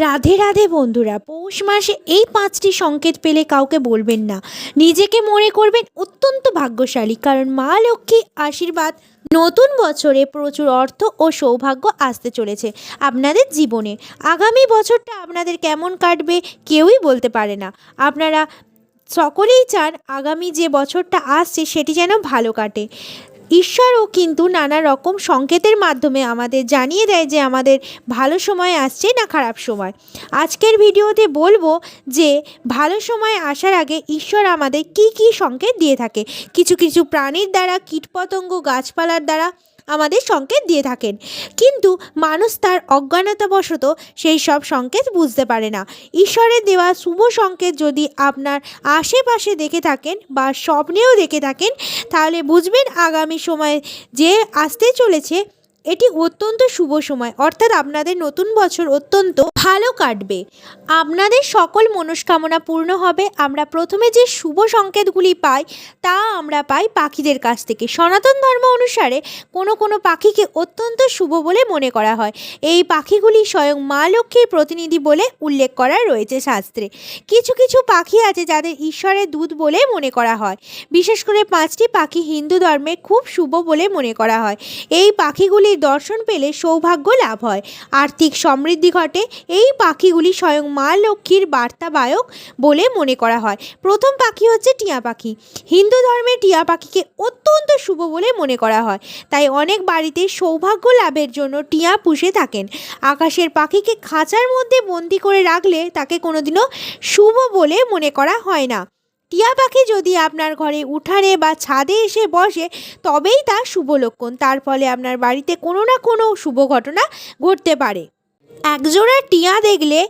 রাধে রাধে বন্ধুরা, পৌষ মাসে এই পাঁচটি সংকেত পেলে কাউকে বলবেন না। নিজেকে মনে করবেন অত্যন্ত ভাগ্যশালী, কারণ মা লক্ষ্মী আশীর্বাদ নতুন বছরে প্রচুর অর্থ ও সৌভাগ্য আসতে চলেছে আপনাদের জীবনে। আগামী বছরটা আপনাদের কেমন কাটবে কেউই বলতে পারে না। আপনারা সকলেই চান আগামী যে বছরটা আসছে সেটি যেন ভালো কাটে। ঈশ্বরও কিন্তু নানা রকম সংকেতের মাধ্যমে আমাদের জানিয়ে দেয় যে আমাদের ভালো সময় আসছে না খারাপ সময়। আজকের ভিডিওতে বলব যে ভালো সময় আসার আগে ঈশ্বর আমাদের কি কি সংকেত দিয়ে থাকে। কিছু কিছু প্রাণীর দ্বারা, কীটপতঙ্গ গাছপালার দ্বারা আমাদের সংকেত দিয়ে থাকেন। কিন্তু মানুষ তার অজ্ঞানতাবশত সেই সব সংকেত বুঝতে পারে না। ঈশ্বরের দেওয়া শুভ সংকেত যদি আপনার আশেপাশে দেখে থাকেন বা স্বপ্নেও দেখে থাকেন, তাহলে বুঝবেন আগামী সময়ে যে আসতে চলেছে এটি অত্যন্ত শুভ সময়, অর্থাৎ আপনাদের নতুন বছর অত্যন্ত ভালো কাটবে। আপনাদের সকল মনস্কামনা পূর্ণ হবে। আমরা প্রথমে যে শুভ সংকেতগুলি পাই, তা আমরা পাই পাখিদের কাছ থেকে। সনাতন ধর্ম অনুসারে কোনো কোনো পাখিকে অত্যন্ত শুভ বলে মনে করা হয়। এই পাখিগুলি স্বয়ং মা লক্ষ্মীর প্রতিনিধি বলে উল্লেখ করা রয়েছে শাস্ত্রে। কিছু কিছু পাখি আছে যাদের ঈশ্বরের দূত বলে মনে করা হয়। বিশেষ করে পাঁচটি পাখি হিন্দু ধর্মে খুব শুভ বলে মনে করা হয়। এই পাখিগুলির দর্শন পেলে সৌভাগ্য লাভ হয়। আর্থিক সমৃদ্ধি ঘটে, এই পাখিগুলি স্বয়ং মা লক্ষ্মীর বার্তাবায়ক বলে মনে করা হয়। প্রথম পাখি হচ্ছে টিয়া পাখি। হিন্দু ধর্মে টিয়া পাখিকে অত্যন্ত শুভ বলে মনে করা হয়। তাই অনেক বাড়িতে সৌভাগ্য লাভের জন্য টিয়া পুষে থাকেন। আকাশের পাখিকে খাঁচার মধ্যে বন্দি করে রাখলে তাকে কোনোদিনও শুভ বলে মনে করা হয় না। টিয়া পাখি যদি আপনার ঘরে উঠানে বা ছাদে এসে বসে, তবেই তা শুভ লক্ষণ। তার ফলে আপনার বাড়িতে কোনো না কোনো শুভ ঘটনা ঘটতে পারে। একজোড়া টিয়া দেখলে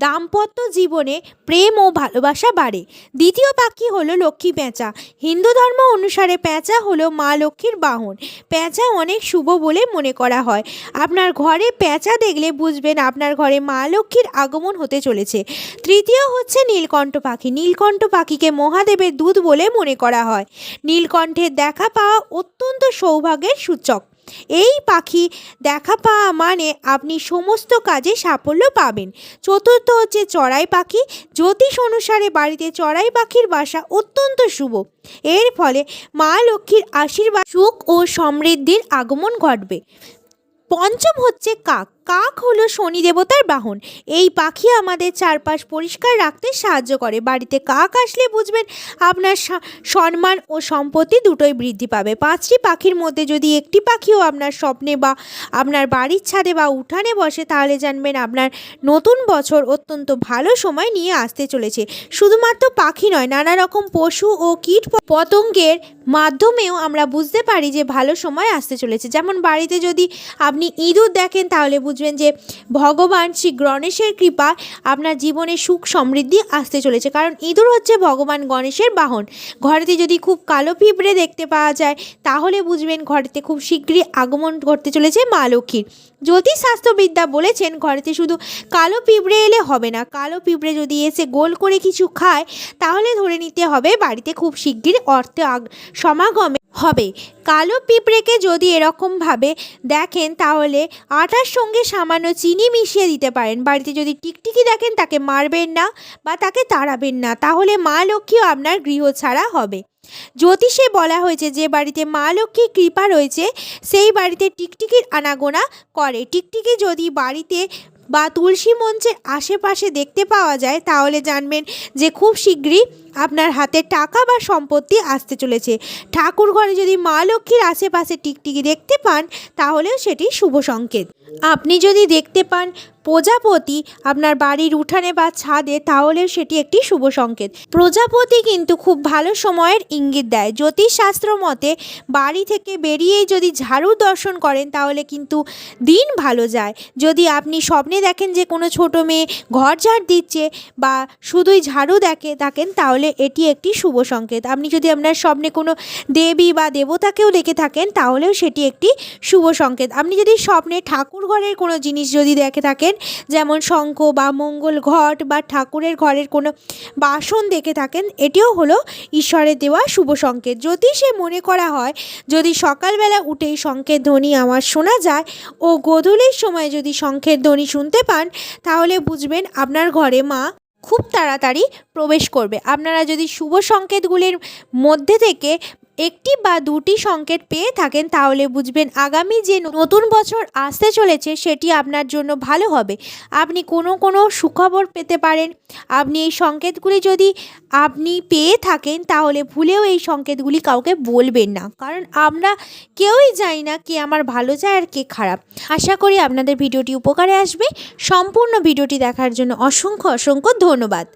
দাম্পত্য জীবনে প্রেম ও ভালোবাসা বাড়ে। দ্বিতীয় পাখি হলো লক্ষ্মী পেঁচা হিন্দু ধর্ম অনুসারে পেঁচা হলো মা লক্ষ্মীর বাহন। পেঁচা অনেক শুভ বলে মনে করা হয়। আপনার ঘরে পেঁচা দেখলে বুঝবেন আপনার ঘরে মা লক্ষ্মীর আগমন হতে চলেছে। তৃতীয় হচ্ছে নীলকণ্ঠ পাখি। নীলকণ্ঠ পাখিকে মহাদেবের দুধ বলে মনে করা হয়। নীলকণ্ঠের দেখা পাওয়া অত্যন্ত সৌভাগ্যের সূচক। এই পাখি দেখা পাওয়া মানে আপনি সমস্ত কাজে সাফল্য পাবেন। চতুর্থ হচ্ছে চড়াই পাখি। জ্যোতিষ অনুসারে বাড়িতে চড়াই পাখির বাসা অত্যন্ত শুভ। এর ফলে মা লক্ষ্মীর আশীর্বাদ, সুখ ও সমৃদ্ধির আগমন ঘটবে। পঞ্চম হচ্ছে কাক। কাক হলো শনি দেবতার বাহন। এই পাখি আমাদের চারপাশ পরিষ্কার রাখতে সাহায্য করে। বাড়িতে কাক আসলে বুঝবেন আপনার সম্মান ও সম্পত্তি দুটোই বৃদ্ধি পাবে। পাঁচটি পাখির মধ্যে যদি একটি পাখিও আপনার স্বপ্নে বা আপনার বাড়ির ছাদে বা উঠানে বসে, তাহলে জানবেন আপনার নতুন বছর অত্যন্ত ভালো সময় নিয়ে আসতে চলেছে। শুধুমাত্র পাখি নয়, নানা রকম পশু ও কীট পতঙ্গের মাধ্যমেও আমরা বুঝতে পারি যে ভালো সময় আসতে চলেছে। যেমন বাড়িতে যদি আপনি ইঁদুর দেখেন, তাহলে বুঝবেন যে ভগবান শ্রী গণেশের কৃপা আপনার জীবনে সুখ সমৃদ্ধি আসতে চলেছে। কারণ ইঁদুর হচ্ছে ভগবান গণেশের বাহন। ঘরেতে যদি খুব কালো পিঁপড়ে দেখতে পাওয়া যায়, তাহলে বুঝবেন ঘরেতে খুব শীঘ্রই আগমন করতে চলেছে মা লক্ষ্মীর। জ্যোতিষ স্বাস্থ্যবিদ্যা বলেছেন, ঘরেতে শুধু কালো পিঁপড়ে এলে হবে না। কালো পিঁপড়ে যদি এসে গোল করে কিছু খায়, তাহলে ধরে নিতে হবে বাড়িতে খুব শিগগির অর্থ সমাগমে হবে। কালো পিঁপড়েকে যদি এরকমভাবে দেখেন, তাহলে আটার সঙ্গে সামান্য চিনি মিশিয়ে দিতে পারেন। বাড়িতে যদি টিকটিকি দেখেন, তাকে মারবেন না বা তাকে তাড়াবেন না, তাহলে মা লক্ষ্মীও আপনার গৃহ ছাড়া হবে। জ্যোতিষে বলা হয়েছে, যে বাড়িতে মা লক্ষ্মীর কৃপা রয়েছে, সেই বাড়িতে টিকটিকির আনাগোনা করে। টিকটিকি যদি বাড়িতে বা তুলসী মঞ্চের আশেপাশে দেখতে পাওয়া যায়, তাহলে জানবেন যে খুব শীঘ্রই আপনার হাতে টাকা বা সম্পত্তি আসতে চলেছে। ঠাকুর ঘরে যদি মা লক্ষ্মীর আশেপাশে টিকটিকি দেখতে পান, তাহলেও সেটি শুভ সংকেত। আপনি যদি দেখতে পান প্রজাপতি আপনার বাড়ির উঠানে বা ছাদে, তাহলেও সেটি একটি শুভ সংকেত। প্রজাপতি কিন্তু খুব ভালো সময়ের ইঙ্গিত দেয়। জ্যোতিষশাস্ত্র মতে বাড়ি থেকে বেরিয়েই যদি ঝাড়ু দর্শন করেন, তাহলে কিন্তু দিন ভালো যায়। যদি আপনি স্বপ্নে দেখেন যে কোনো ছোট মেয়ে ঘর ঝাড় দিচ্ছে বা শুধুই ঝাড়ু দেখে থাকেন তাহলে এটি একটি শুভ সংকেত। আপনি যদি আপনার স্বপ্নে কোনো দেবী বা দেবতাকেও দেখে থাকেন, তাহলেও সেটি একটি শুভ সংকেত। আপনি যদি স্বপ্নে ঠাকুর ঘরের কোনো জিনিস যদি দেখে থাকেন, যেমন শঙ্খ বা মঙ্গল ঘট বা ঠাকুরের ঘরের কোনো বাসন দেখে থাকেন, এটিও হলো ঈশ্বরের দেওয়া শুভ সংকেত। জ্যোতিষে মনে করা হয়, যদি সকালবেলা উঠেই শঙ্খের ধ্বনি আমার শোনা যায় ও গোধূলির সময় যদি শঙ্খের ধ্বনি শুনতে পান, তাহলে বুঝবেন আপনার ঘরে মা খুব তাড়াতাড়ি প্রবেশ করবে। আপনারা যদি শুভ সংকেতগুলির মধ্যে থেকে একটি বা দুটি সংকেত পেয়ে থাকেন তাহলে বুঝবেন আগামী যে নতুন বছর আসতে চলেছে সেটি আপনার জন্য ভালো হবে। আপনি কোনো কোনো সুখবর পেতে পারেন। আপনি এই সংকেতগুলি যদি আপনি পেয়ে থাকেন তাহলে ভুলেও এই সংকেতগুলি কাউকে বলবেন না। কারণ আমরা কেউই জানি না কে আমার ভালো চায় আর কে খারাপ। আশা করি আপনাদের ভিডিওটি উপকারে আসবে। সম্পূর্ণ ভিডিওটি দেখার জন্য অসংখ্য অসংখ্য ধন্যবাদ।